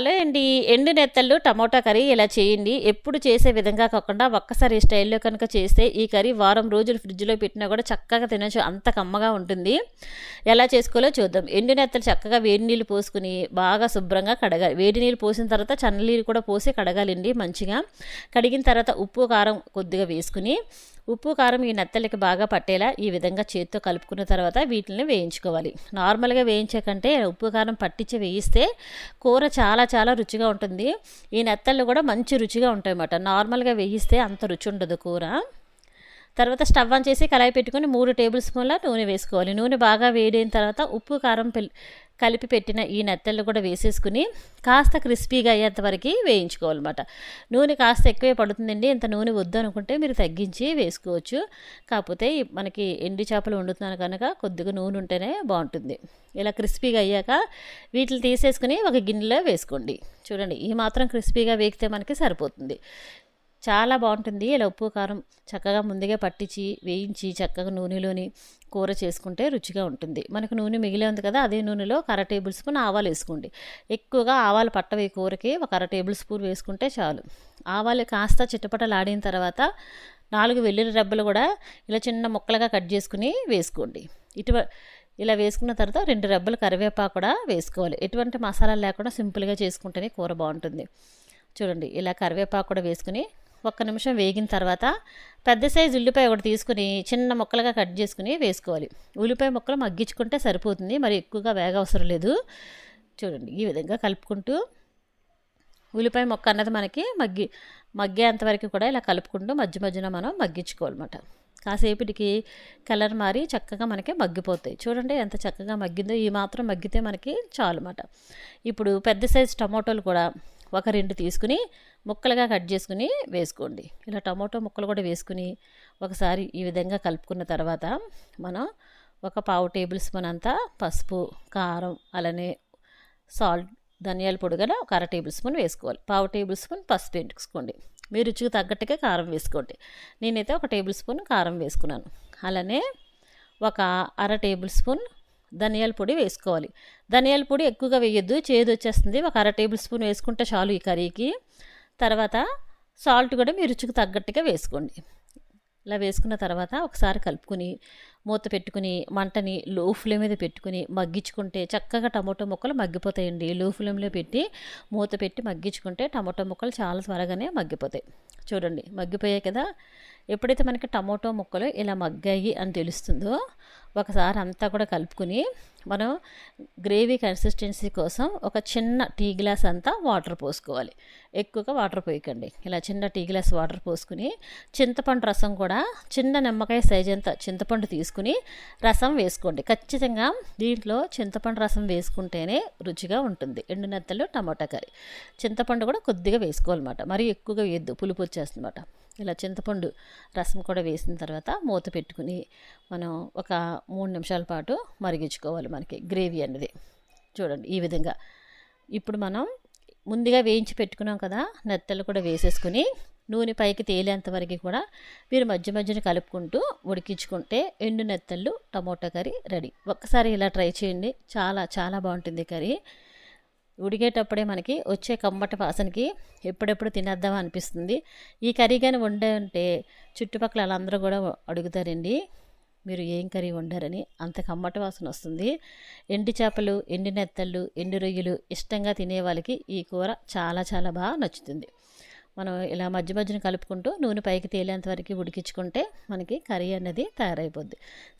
Hello అండి ఎండు నెత్తళ్ళు tomato curry ఇలా చేయండి. ఎప్పుడు చేసే విధంగా కాకుండా ఒక్కసారి ఈ స్టైల్లో కనుక చేస్తే ఈ కర్రీ వారం రోజులు ఫ్రిడ్జ్లో పెట్టినా కూడా చక్కగా తినచ్చు. అంత కమ్మగా ఉంటుంది. ఎలా చేసుకోవాలో చూద్దాం. ఎండు నెత్తలు చక్కగా వేడి నీళ్ళు పోసుకుని బాగా శుభ్రంగా కడగాలి. వేడి నీళ్ళు పోసిన తర్వాత చన్నీళ్ళు కూడా పోసి కడగాలండి మంచిగా. కడిగిన తర్వాత ఉప్పు కారం కొద్దిగా వేసుకుని ఉప్పు కారం ఈ నెత్తలకి బాగా పట్టేలా ఈ విధంగా చేతితో కలుపుకున్న తర్వాత వీటిని వేయించుకోవాలి. నార్మల్గా వేయించే కంటే ఉప్పు కారం పట్టించి వేయిస్తే కూర చాలా చాలా రుచిగా ఉంటుంది. ఈ నెత్తళ్ళు కూడా మంచి రుచిగా ఉంటాయి అన్నమాట నార్మల్గా వేయిస్తే అంత రుచి ఉండదు కూర. తర్వాత స్టవ్ ఆన్ చేసి కళాయి పెట్టుకుని మూడు టేబుల్ స్పూన్ల నూనె వేసుకోవాలి. నూనె బాగా వేడైన తర్వాత ఉప్పు కారం కలిపి పెట్టిన ఈ నెత్తళ్ళు కూడా వేసేసుకుని కాస్త క్రిస్పీగా అయ్యేంత వరకు వేయించుకోవాలన్నమాట. నూనె కాస్త ఎక్కువే పడుతుందండి. ఇంత నూనె వద్దు అనుకుంటే మీరు తగ్గించి వేసుకోవచ్చు. కాకపోతే మనకి ఎండి చేపలు వండుతున్నాను కనుక కొద్దిగా నూనె ఉంటేనే బాగుంటుంది. ఇలా క్రిస్పీగా అయ్యాక వీటిని తీసేసుకుని ఒక గిన్నెలో వేసుకోండి. చూడండి ఈ మాత్రం క్రిస్పీగా వేగితే మనకి సరిపోతుంది. చాలా బాగుంటుంది. ఇలా ఉప్పు కారం చక్కగా ముందుగా పట్టించి వేయించి చక్కగా నూనెలోని కూర చేసుకుంటే రుచిగా ఉంటుంది. మనకు నూనె మిగిలే ఉంది కదా అదే నూనెలో ఒక అర టేబుల్ స్పూన్ ఆవాలు వేసుకోండి. ఎక్కువగా ఆవాలు పట్టవి కూరకి ఒక అర టేబుల్ స్పూన్ వేసుకుంటే చాలు. ఆవాలు కాస్త చిట్టపటలాడిన తర్వాత నాలుగు వెల్లుల్లి రెబ్బలు కూడా ఇలా చిన్న ముక్కలుగా కట్ చేసుకుని వేసుకోండి. ఇటు ఇలా వేసుకున్న తర్వాత రెండు రెబ్బలు కరివేపాకు కూడా వేసుకోవాలి. ఎటువంటి మసాలా లేకుండా సింపుల్గా చేసుకుంటేనే కూర బాగుంటుంది. చూడండి ఇలా కరివేపాకు కూడా వేసుకుని ఒక్క నిమిషం వేగిన తర్వాత పెద్ద సైజు ఉల్లిపాయ ఒకటి తీసుకుని చిన్న ముక్కలుగా కట్ చేసుకుని వేసుకోవాలి. ఉల్లిపాయ ముక్కలు మగ్గించుకుంటే సరిపోతుంది మరి ఎక్కువగా వేగ అవసరం లేదు. చూడండి ఈ విధంగా కలుపుకుంటూ ఉల్లిపాయ మొక్క అన్నది మనకి మగ్గి మగ్గేంతవరకు కూడా ఇలా కలుపుకుంటూ మధ్య మధ్యన మనం మగ్గించుకోవాలన్నమాట. కాసేపటికి కలర్ మారి చక్కగా మనకి మగ్గిపోతాయి. చూడండి ఎంత చక్కగా మగ్గిందో ఈ మాత్రం మగ్గితే మనకి చాలు అన్నమాట. ఇప్పుడు పెద్ద సైజు టమాటోలు కూడా ఒక రెండు తీసుకుని ముక్కలుగా కట్ చేసుకుని వేసుకోండి. ఇలా టమాటో ముక్కలు కూడా వేసుకుని ఒకసారి ఈ విధంగా కలుపుకున్న తర్వాత మనం ఒక పావు టేబుల్ స్పూన్ అంతా పసుపు కారం అలానే సాల్ట్ ధనియాల పొడి గల ఒక అర టేబుల్ స్పూన్ వేసుకోవాలి. పావు టేబుల్ స్పూన్ పసుపు వేసుకోండి మీ రుచికి తగ్గట్టుగా కారం వేసుకోండి. నేనైతే ఒక టేబుల్ స్పూన్ కారం వేసుకున్నాను. అలానే ఒక అర టేబుల్ స్పూన్ ధనియాల పొడి వేసుకోవాలి. ధనియాల పొడి ఎక్కువగా వేయొద్దు. చేదు వచ్చేస్తుంది ఒక అర టేబుల్ స్పూన్ వేసుకుంటే చాలు ఈ కర్రీకి. తర్వాత సాల్ట్ కూడా మీ రుచికి తగ్గట్టుగా వేసుకోండి. ఇలా వేసుకున్న తర్వాత ఒకసారి కలుపుకొని మూత పెట్టుకుని మంటని లో ఫ్లేమ్ మీద పెట్టుకుని మగ్గించుకుంటే చక్కగా టమాటో ముక్కలు మగ్గిపోతాయండి. లో ఫ్లేమ్లో పెట్టి మూత పెట్టి మగ్గించుకుంటే టమాటో ముక్కలు చాలా త్వరగానే మగ్గిపోతాయి. చూడండి మగ్గిపోయాయి కదా. ఎప్పుడైతే మనకి టమాటో ముక్కలు ఇలా మగ్గాయి అని తెలుస్తుందో ఒకసారి అంతా కూడా కలుపుకుని మనం గ్రేవీ కన్సిస్టెన్సీ కోసం ఒక చిన్న టీ గ్లాస్ అంతా వాటర్ పోసుకోవాలి. ఎక్కువగా వాటర్ పోయకండి. ఇలా చిన్న టీ గ్లాస్ వాటర్ పోసుకుని చింతపండు రసం కూడా చిన్న నిమ్మకాయ సైజ్ అంత చింతపండు తీసుకుని రసం వేసుకోండి. ఖచ్చితంగా దీంట్లో చింతపండు రసం వేసుకుంటేనే రుచిగా ఉంటుంది. ఎండు నెత్తలు టమాటా కర్రీ. చింతపండు కూడా కొద్దిగా వేసుకోవాలన్నమాట. మరీ ఎక్కువగా వేయద్దు. పులుపు వచ్చేస్తుందన్నమాట. ఇలా చింతపండు రసం కూడా వేసిన తర్వాత మూత పెట్టుకుని మనం ఒక మూడు నిమిషాల పాటు మరిగించుకోవాలి మనకి గ్రేవీ అనేది చూడండి ఈ విధంగా. ఇప్పుడు మనం ముందుగా వేయించి పెట్టుకున్నాం కదా నెత్తలు కూడా వేసేసుకుని నూనె పైకి తేలేంత వరకు కూడా మీరు మధ్య మధ్యన కలుపుకుంటూ ఉడికించుకుంటే ఎండు నెత్తళ్ళు టమోటా కర్రీ రెడీ. ఒక్కసారి ఇలా ట్రై చేయండి. చాలా చాలా బాగుంటుంది కర్రీ. ఉడికేటప్పుడే మనకి వచ్చే కమ్మటి వాసనకి ఎప్పుడెప్పుడు తినేద్దాం అనిపిస్తుంది. ఈ కర్రీ కానీ వండే ఉంటే చుట్టుపక్కల వాళ్ళందరూ కూడా అడుగుతారండి. మీరు ఏం కర్రీ వండారని అంత కమ్మటి వాసన వస్తుంది. ఎండి చేపలు ఎండి నెత్తళ్ళు ఎండి రొయ్యలు ఇష్టంగా తినే వాళ్ళకి ఈ కూర చాలా చాలా బాగా నచ్చుతుంది. మనం ఇలా మధ్య మధ్యన కలుపుకుంటూ నూనె పైకి తేలేంత వరకు ఉడికించుకుంటే మనకి కర్రీ అనేది తయారైపోద్ది.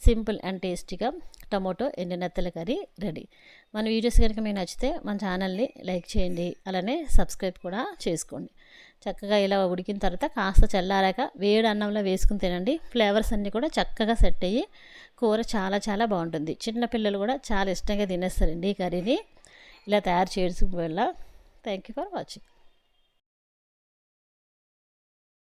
సింపుల్ అండ్ టేస్టీగా టమోటో ఎండినెత్తల కర్రీ రెడీ. మన వీడియోస్ కనుక మీకు నచ్చితే మన ఛానల్ని లైక్ చేయండి అలానే సబ్స్క్రైబ్ కూడా చేసుకోండి. చక్కగా ఇలా ఉడికిన తర్వాత కాస్త చల్లారాక వేడి అన్నంలో వేసుకుని తినండి. ఫ్లేవర్స్ అన్నీ కూడా చక్కగా సెట్ అయ్యి కూర చాలా చాలా బాగుంటుంది. చిన్నపిల్లలు కూడా చాలా ఇష్టంగా తినేస్తారండి ఈ కర్రీని. ఇలా తయారు చేయడం వల్ల. Thank you for watching